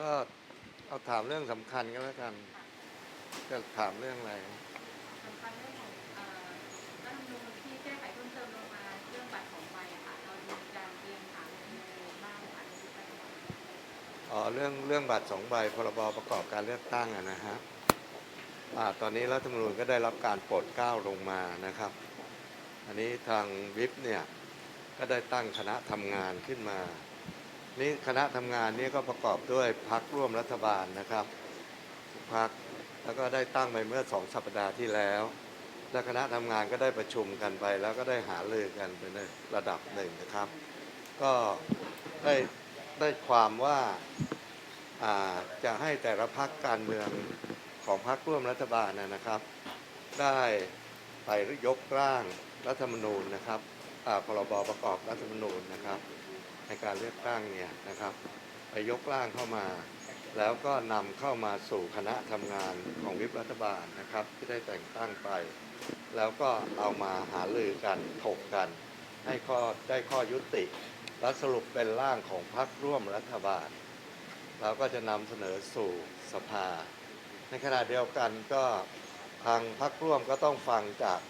ก็เอาถามเรื่องสำคัญก็แล้วกัน จะถามเรื่องอะไร สำคัญเรื่องของเอ่อรัฐธรรมนูญที่แก้ไขเพิ่มเติมลงมาเรื่องบัตรของใบอะค่ะ เรามีการเตรียมถามในบ้างค่ะในปัจจุบันอ๋อเรื่องเรื่องบัตรสองใบพรบประกอบการเลือกตั้งอะนะฮะอ่าตอนนี้รัฐธรรมนูญก็ได้รับการโปรดเกล้าลงมานะครับ อันนี้ทางวิปเนี่ยก็ได้ตั้งคณะทำงานขึ้นมา นี่คณะทำงานนี้ก็ประกอบด้วยพักร่วมรัฐบาลนะครับพักแล้วก็ได้ตั้งไปเมื่อสองสัปดาห์ที่แล้ว และคณะทำงานก็ได้ประชุมกันไป แล้วก็ได้หารือกันไปในระดับหนึ่งนะครับ ก็ได้ได้ความว่าาจะให้แต่ละพักการเมืองของพักร่วมรัฐบาลนะนะครับ ได้ไปยกร่างรัฐธรรมนูญนะครับ พรบประกอบรัฐธรรมนูญนะครับ ในการเลือกตั้งเนี่ยนะครับ ไปยกร่างเข้ามา แล้วก็นำเข้ามาสู่คณะทำงานของวิปรัฐบาลนะครับ ที่ได้แต่งตั้งไป แล้วก็เอามาหารือกันถกกัน ให้ข้อได้ข้อยุติและสรุปเป็นร่างของพรรคร่วมรัฐบาลเราก็จะนำเสนอสู่สภา ในขณะเดียวกันก็ทางพรรคร่วมก็ต้องฟังจาก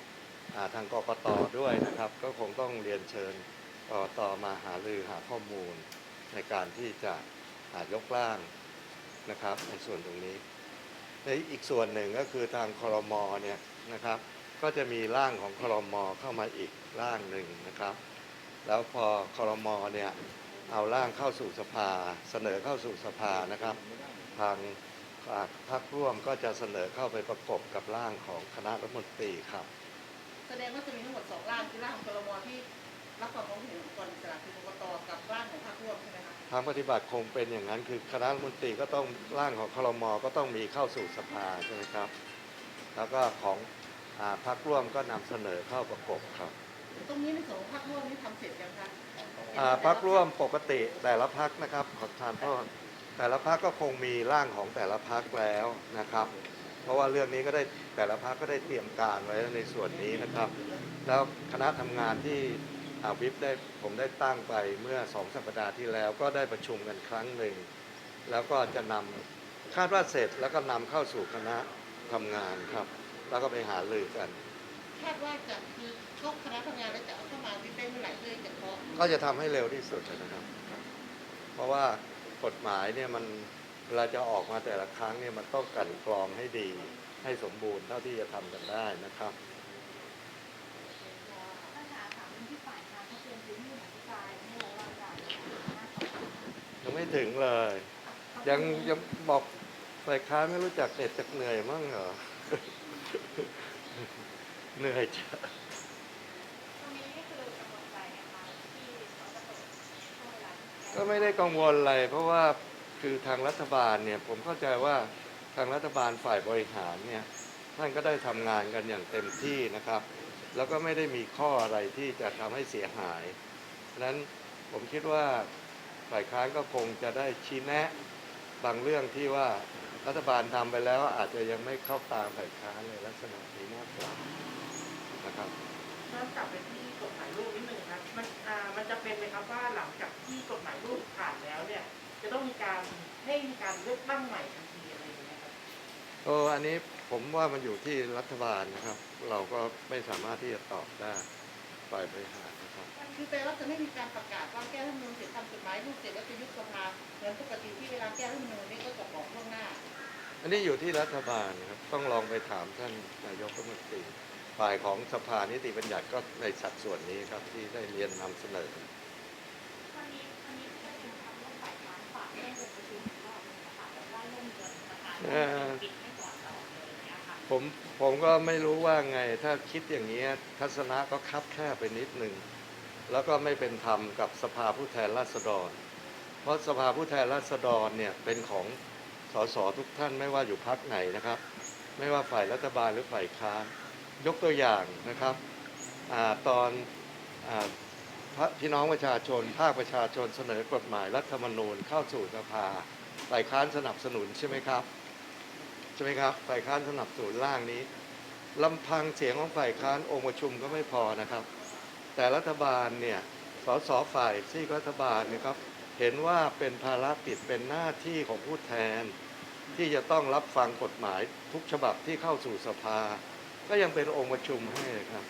ทางกกตด้วยนะครับ ก็คงต้องเรียนเชิญกกตมาหารือหาข้อมูลในการที่จะหายกร่างนะครับ ในส่วนตรงนี้ในอีกส่วนหนึ่งก็คือทางครมเนี่ยนะครับ ก็จะมีร่างของครมเข้ามาอีกร่างหนึ่งนะครับ แล้วพอครมเนี่ยเอาร่างเข้าสู่สภา เสนอเข้าสู่สภานะครับ ทางพรรคร่วมก็จะเสนอเข้าไปประกบกับร่างของคณะรัฐมนตรีครับ แสดงว่าจะมีทั้งหมดสองร่างคือร่างของครมที่รับความคิดเห็นขององค์กรอิสระคือกกตกับร่างของพรรคร่วมใช่ไหมคะทางปฏิบัติคงเป็นอย่างนั้นคือคณะรัฐมนตรีก็ต้องร่างของครมก็ต้องมีเข้าสู่สภาใช่ไหมครับ แล้วก็ของอ่าพรรคร่วมก็นำเสนอเข้าประกบครับตรงนี้ในส่วนของพรรคร่วมนี่ทำเสร็จยังคะอ่าพรรคร่วมปกติแต่ละพรรคนะครับขอทานโทษแต่ละพรรคก็คงมีร่างของแต่ละพรรคแล้วนะครับ เพราะว่าเรื่องนี้ก็ได้แต่ละพรรคก็ได้เตรียมการไว้ในส่วนนี้นะครับ แล้วคณะทำงานที่อ่าวิปได้ผมได้ตั้งไปเมื่อสองสัปดาห์ที่แล้วก็ได้ประชุมกันครั้งหนึ่ง แล้วก็จะนำคาดว่าเสร็จแล้วก็นำเข้าสู่คณะทำงานครับ แล้วก็ไปหารือกันคาดว่าจะคือเข้าคณะทำงานแล้วจะเอาเข้ามาที่ได้เมื่อไหร่เพื่อจะเคาะก็จะทำให้เร็วที่สุดนะครับ เพราะว่ากฎหมายเนี่ยมัน เวลาจะออกมาแต่ละครั้งเนี่ยมันต้องกลันกรองให้ดี ให้สมบูรณ์เท่าที่จะทำกันได้นะครับปัญหาถามเรื่องที่ฝ่ายค้านเขาเตรียมพื้นที่อภิปรายไม่ไว้วางใจน่าสนใจยังไม่ถึงเลย ยังยังบอกฝ่ายค้านไม่รู้จักเหน็ดจักเหนื่อยมั้งเหรอ เหนื่อยจ้ะตรงนี้นี่คือกังวลใจนะคะที่เขาจะเปิดช่วงเวลาที่ก็ไม่ได้กังวลอะไรเพราะว่า คือทางรัฐบาลเนี่ยผมเข้าใจว่าทางรัฐบาลฝ่ายบริหารเนี่ยท่านก็ได้ทำงานกันอย่างเต็มที่นะครับ แล้วก็ไม่ได้มีข้ออะไรที่จะทำให้เสียหายฉะนั้นผมคิดว่าฝ่ายค้านก็คงจะได้ชี้แนะบางเรื่องที่ว่ารัฐบาลทำไปแล้วอาจจะยังไม่เข้าตามฝ่ายค้านในลักษณะนี้มากกว่านะครับเริ่มกลับไปที่กฎหมายลูกนิดนึงครับมันมันจะเป็นไหมครับว่าหลังจากที่กฎหมาย จะต้องมีการให้มีการเลือกตั้งใหม่ทันทีอะไรอย่างเงี้ยครับเอออันนี้ผมว่ามันอยู่ที่รัฐบาลนะครับ เราก็ไม่สามารถที่จะตอบได้ฝ่ายบริหารนะครับ คือแปลว่าจะไม่มีการประกาศว่าแก้รัฐธรรมนูญเสร็จทำกฎหมายลูกเสร็จแล้วจะยุบสภาเหมือนปกติที่เวลาแก้รัฐธรรมนูญนี่ก็จะบอกล่วงหน้า อันนี้อยู่ที่รัฐบาลนะครับ ต้องลองไปถามท่านนายกรัฐมนตรีฝ่ายของสภานิติบัญญัติก็ในสัดส่วนนี้ครับที่ได้เรียนนำเสนอ ผมผมก็ไม่รู้ว่าไง ถ้าคิดอย่างนี้ทัศนะก็คับแคบไปนิดหนึ่ง แล้วก็ไม่เป็นธรรมกับสภาผู้แทนราษฎร เพราะสภาผู้แทนราษฎรเนี่ยเป็นของสสทุกท่านไม่ว่าอยู่พักไหนนะครับ ไม่ว่าฝ่ายรัฐบาลหรือฝ่ายค้านยกตัวอย่างนะครับอตอนอพี่น้องประชาชนภาคประชาชนเสนอกฎหมายรัฐธรรมนูญเข้าสู่สภาฝ่ายค้านสนับสนุนใช่ไหมครับ ช่ไหมครับฝ่ายค้านสนับสนุนร่างนี้ลำพังเสียงของฝ่ายค้านองค์ประชุมก็ไม่พอนะครับ แต่รัฐบาลเนี่ยสสฝ่ายซีกรัฐบาลเนี่ยครับเห็นว่าเป็นภาระกิจเป็นหน้าที่ของผู้แทน ที่จะต้องรับฟังกฎหมายทุกฉบับที่เข้าสู่สภา ก็ยังเป็นองค์ประชุมให้ครับ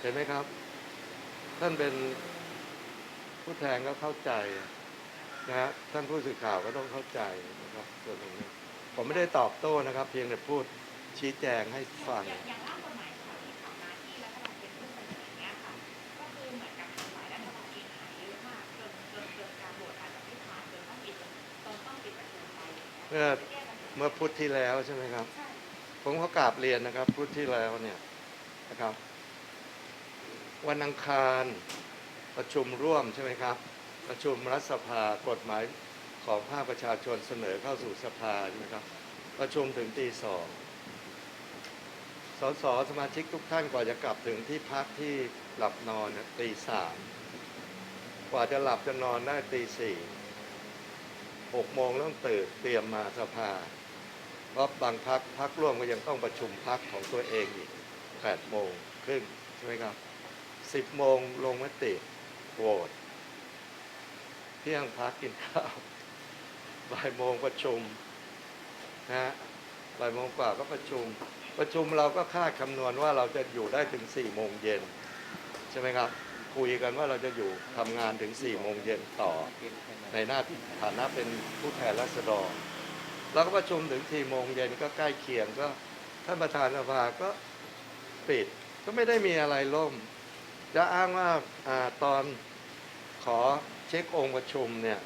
เห็นไหมครับ ท่านเป็นผู้แทนก็เข้าใจนะฮะท่านผู้สื่อข่าวก็ต้องเข้าใจนะครับส่วนตรงนี้ ผมไม่ได้ตอบโต้นะครับ เพียงแต่พูดชี้แจงให้ฟัง อย่างอย่างร่างกฎหมายฉบับที่ทำหน้าที่รัฐบาลเป็นผู้เสนออย่างเงี้ยค่ะ ก็คือเหมือนกับทำหลายรัฐบาลเองหายเยอะมากจนจนจนการโหวตอาจจะไม่ผ่านจนต้องปิดจนต้องปิดประชุมไปเมื่อเมื่อพุธที่แล้วใช่ไหมครับ ผมเขอกราบเรียนนะครับพุธที่แล้วเนี่ยนะครับ วันอังคารประชุมร่วมใช่ไหมครับ ประชุมรัฐสภากฎหมาย ของภาคประชาชนเสนอเข้าสู่สภาใช่ไหมครับประชุมถึงตีสองสสสมาชิกทุกท่านกว่าจะกลับถึงที่พักที่หลับนอนเนี่ยตีสามกว่าจะหลับจะนอนได้ตีสี่หกโมงต้องตื่นเตรียมมาสภา เพราะบางพักพักร่วมก็ยังต้องประชุมพักของตัวเองอีก8โมงครึ่งใช่ไหมครับ10โมงลงมติโหวตเที่ยงพักกินข้าว บ่ายโมงประชุมนะฮะบ่ายโมงกว่าก็ประชุม ประชุมเราก็คาดคำนวณว่าเราจะอยู่ได้ถึง4โมงเย็นใช่ไหมครับ คุยกันว่าเราจะอยู่ทำงานถึง4โมงเย็นต่อ ในหน้าที่ฐานะเป็นผู้แทนราษฎรเราก็ประชุมถึงสี่โมงเย็นก็ใกล้เคียงก็ท่านประธานสภาก็ปิดก็ไม่ได้มีอะไรล่ม จะอ้างว่าอาตอนขอเช็คองค์ประชุมเนี่ย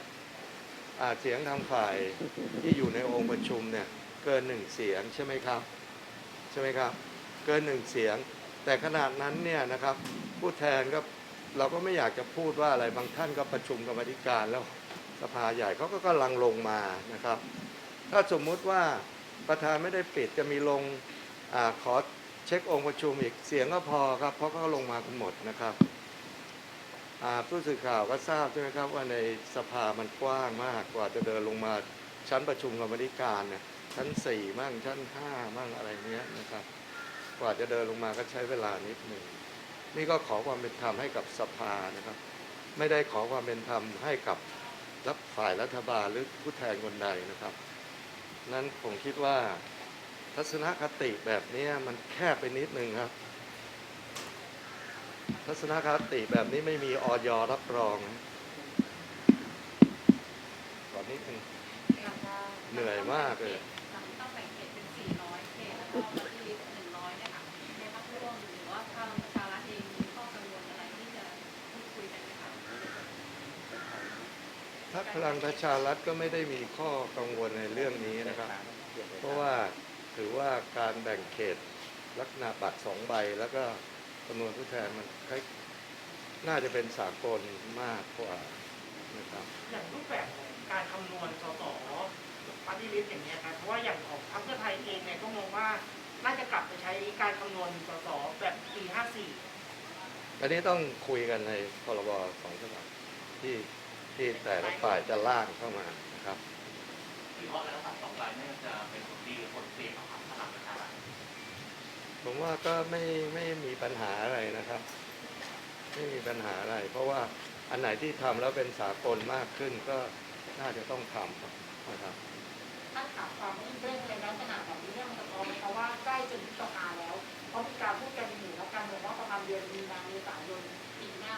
เสียงทางฝ่ายที่อยู่ในองค์ประชุมเนี่ยเกินหนึ่งเสียงใช่ไหมครับใช่ไหมครับ เกินหนึ่งเสียง แต่ขนาดนั้นเนี่ยนะครับผู้แทนก็เราก็ไม่อยากจะพูดว่าอะไรบางท่านก็ประชุมกรรมธิการแล้วสภาใหญ่เขาก็กำลังลงมานะครับ ถ้าสมมุติว่าประธานไม่ได้ปิดจะมีลงอขอเช็คองค์ประชุมอีกเสียงก็พอครับ เพราะเขาลงมากันหมดนะครับ ผู้สื่อข่าวก็ทราบใช่ไหมครับว่าในสภามันกว้างมากกว่าจะเดินลงมาชั้นประชุมกรรมธิการเนี่ยชั้นสี่มั่งชั้นห้ามั่งอะไรเนี้ยนะครับ กว่าจะเดินลงมาก็ใช้เวลานิดหนึ่งนี่ก็ขอความเป็นธรรมให้กับสภานะครับ ไม่ได้ขอความเป็นธรรมให้กับรับฝ่ายรัฐบาลหรือผู้แทนคนใดนะครับ นั้นผมคิดว่าทัศนคติแบบนี้มันแคบไปนิดนึงครับ ทัศนคติแบบนี้ไม่มีออยรับรองนะก่อนนิดนึงเหนื่อยมากเลยต้องแบ่งเขตเป็น400เขตแล้วก็ปฏิริษี100เนี่ยค่ะในพรรคร่วมหรือว่าพลังประชารัฐเองมีข้อกังวลอะไรที่จะพูดคุยกันไหมคะถ้าพลังประชารัฐก็ไม่ได้มีข้อกังวลในเรื่องนี้นะครับ เพราะว่าถือว่าการแบ่งเขตลักษณะบัตรสองใบแล้วก็ จำนวนผู้แทนมันคล้ายน่าจะเป็นสากลมากกว่านะครับอย่างรูปแบบของการคำนวณสสปฏิริษีอย่างเงี้ยครับเพราะว่าอย่างของพรรคเพื่อไทยเองเนี่ยก็มองว่าน่าจะกลับไปใช้การคำนวณสสแบบปี54อันนี้ต้องคุยกันในพรบสองฉบับที่ที่แต่ละฝ่ายจะล่างเข้ามานะครับวิเคราะห์แล้วครับสองรายน่าจะเป็นผลดีหรือผลเสียของพรรคพลังประชารัฐ ผมว่าก็ไม่ไม่มีปัญหาอะไรนะครับ ไม่มีปัญหาอะไร เพราะว่าอันไหนที่ทำแล้วเป็นสากลมากขึ้นก็น่าจะต้องทำนะครับถ้าถามความเร่งในลักษณะแบบนี้เนี่ยมันจะพอไหมคะว่าใกล้จะยุบสภาแล้วเพราะมีการพูดกันอยู่แล้วกันบอกว่าประมาณเดือนมีนาเมษายนปีหน้า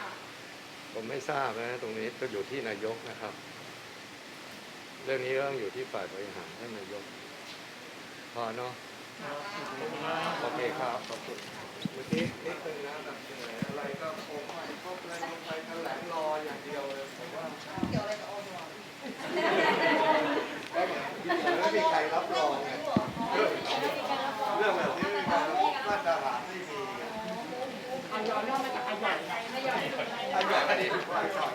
ผมไม่ทราบนะตรงนี้ก็อยู่ที่นายกนะครับ เรื่องนี้ก็ต้องอยู่ที่ฝ่ายบริหารท่านนายก พอเนาะ โอเคครับขอบคุณเมื่อกี้นิดนึงนะแบบเหนออะไรก็คงไม่ครบเลยลงไปแถลงรออย่างเดียวเลยผมว่าเกี่ยวอะไรกับออยไม่มีใครรับรองไงเรื่องเรื่องแบบนี้ไม่มีใครรับรองมาตรฐานไม่มีอายอเรื่องมาจากอายใหญ่อันอย่างนี้ดีกว่าก่อน